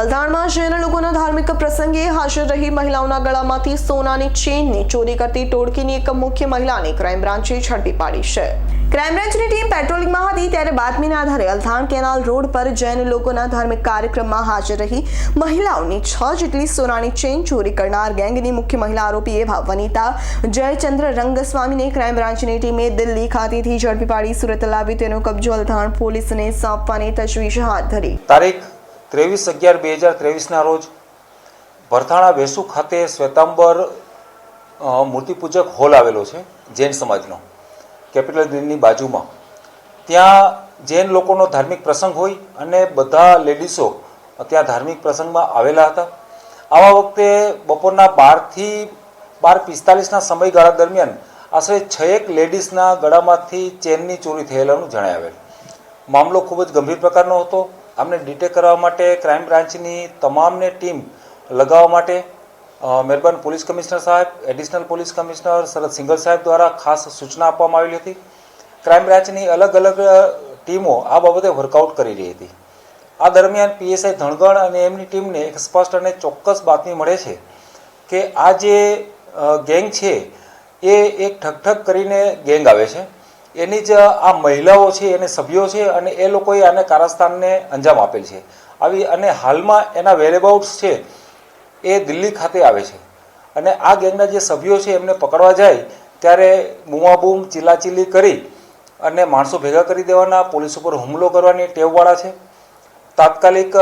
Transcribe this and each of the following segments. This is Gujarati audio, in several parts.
અલથાણમાં જૈન લોકોના ધાર્મિક પ્રસંગે હાજર રહી મહિલાઓના ગળામાંથી સોનાની ચેનની ચોરી કરતી ટોળકીની એક મુખ્ય મહિલાને ક્રાઇમ બ્રાન્ચે ઝડપી પાડી છે. ક્રાઇમ બ્રાન્ચની ટીમ પેટ્રોલિંગમાં હતી ત્યારે બાતમીના આધારે અલથાણ કેનાલ રોડ પર જૈન લોકોના ધાર્મિક કાર્યક્રમમાં હાજર રહી મહિલાઓની છ જેટલી સોનાની ચેન ચોરી કરનાર ગેંગની મુખ્ય મહિલા આરોપી એવા વનિતા જયચંદ્ર રંગસ્વામીને ક્રાઇમ બ્રાન્ચની ટીમે દિલ્હી ખાતેથી ઝડપી પાડી. સુરત લાવી તેનો કબજો અલથાણ પોલીસને સોંપવાની તજવીજ હાથ ધરી. તારીખ ત્રેવીસ અગિયાર બે હજાર ત્રેવીસના રોજ ભરથાણા વેસુ ખાતે શ્વેતાંબર મૂર્તિપૂજક હોલ આવેલો છે, જૈન સમાજનો, કેપિટલ ગ્રીનની બાજુમાં. ત્યાં જૈન લોકોનો ધાર્મિક પ્રસંગ હોય અને બધા લેડીસો ત્યાં ધાર્મિક પ્રસંગમાં આવેલા હતા. આવા વખતે બપોરના બારથી બાર પિસ્તાલીસના સમયગાળા દરમિયાન આશરે છએક લેડીઝના ગળામાંથી ચેનની ચોરી થયેલાનું જણાવેલ મામલો ખૂબ જ ગંભીર પ્રકારનો હતો. આમને ડિટેક કરવા માટે ક્રાઇમ બ્રાન્ચની તમામને ટીમ લગાવવા માટે મેરબન પોલીસ કમિશનર સાહેબ additional police commissioner Sharad Singhal સાહેબ દ્વારા ખાસ સૂચના આપવામાં આવેલી હતી. ક્રાઇમ બ્રાન્ચની અલગ અલગ ટીમો આ બાબતે વર્કઆઉટ કરી રહી હતી. આ દરમિયાન પીએસઆઈ ધણગણ અને એમની ટીમને એક સ્પષ્ટ અને ચોક્કસ બાતમી મળે છે કે આ જે ગેંગ છે, એ એક ઠકઠક કરીને ગેંગ આવે છે. એની જ આ મહિલાઓ છે, એને સભ્યો છે અને એ લોકોએ આને કારસ્તાનને અંજામ આપેલ છે. આવી અને હાલમાં એના વેરેબાઉટ્સ છે એ દિલ્હી ખાતે આવે છે. અને આ ગેંગના જે સભ્યો છે, એમને પકડવા જાય ત્યારે બૂમાબૂમ, ચીલાચીલી કરી અને માણસો ભેગા કરી દેવાના, પોલીસ ઉપર હુમલો કરવાની ટેવવાળા છે. તાત્કાલિક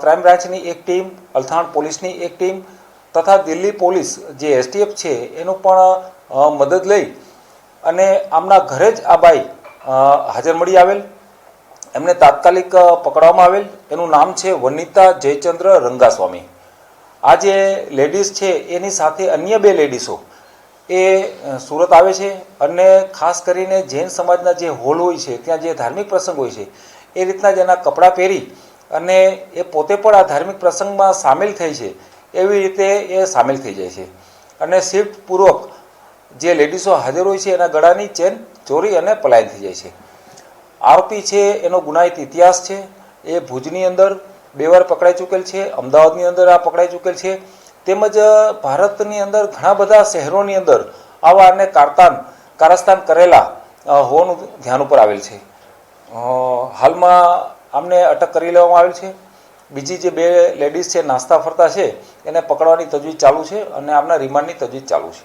ક્રાઇમ બ્રાન્ચની એક ટીમ, અલથાણ પોલીસની એક ટીમ તથા દિલ્હી પોલીસ જે એસટીએફ છે, એનું પણ મદદ લઈ અને આમના ઘરે જ આ બાઈ હાજર મળી આવેલ. એમને તાત્કાલિક પકડવામાં આવેલ. એનું નામ છે વનિતા જયચંદ્ર રંગાસ્વામી. આ જે લેડીઝ છે, એની સાથે અન્ય બે લેડીઝો. એ સુરત આવે છે અને ખાસ કરીને જૈન સમાજના જે હોલ હોય છે, ત્યાં જે ધાર્મિક પ્રસંગ હોય છે, એ રીતના જ એના કપડાં પહેરી અને એ પોતે પણ આ ધાર્મિક પ્રસંગમાં સામેલ થઈ છે. એવી રીતે એ સામેલ થઈ જાય છે. અને શિફ્ટ પૂર્વક જે લેડીઝો હાજર હોય છે એના ગળાની ચેન ચોરી અને પલાયન થઈ જાય છે. આરોપી છે, એનો ગુનાહિત ઇતિહાસ છે, એ ભુજની અંદર બે વાર પકડાઈ ચૂકેલ છે, અમદાવાદની અંદર આ પકડાઈ ચૂકેલ છે, તેમજ ભારતની અંદર ઘણા બધા શહેરોની અંદર આવા અને કારતાન, કારસ્તાન કરેલા હોવાનું ધ્યાન ઉપર આવેલ છે. હાલમાં આમને અટક કરી લેવામાં આવેલ છે. બીજી જે બે લેડીઝ છે, નાસ્તા ફરતા છે, એને પકડવાની તજવીજ ચાલુ છે અને આમના રિમાન્ડની તજવીજ ચાલુ છે.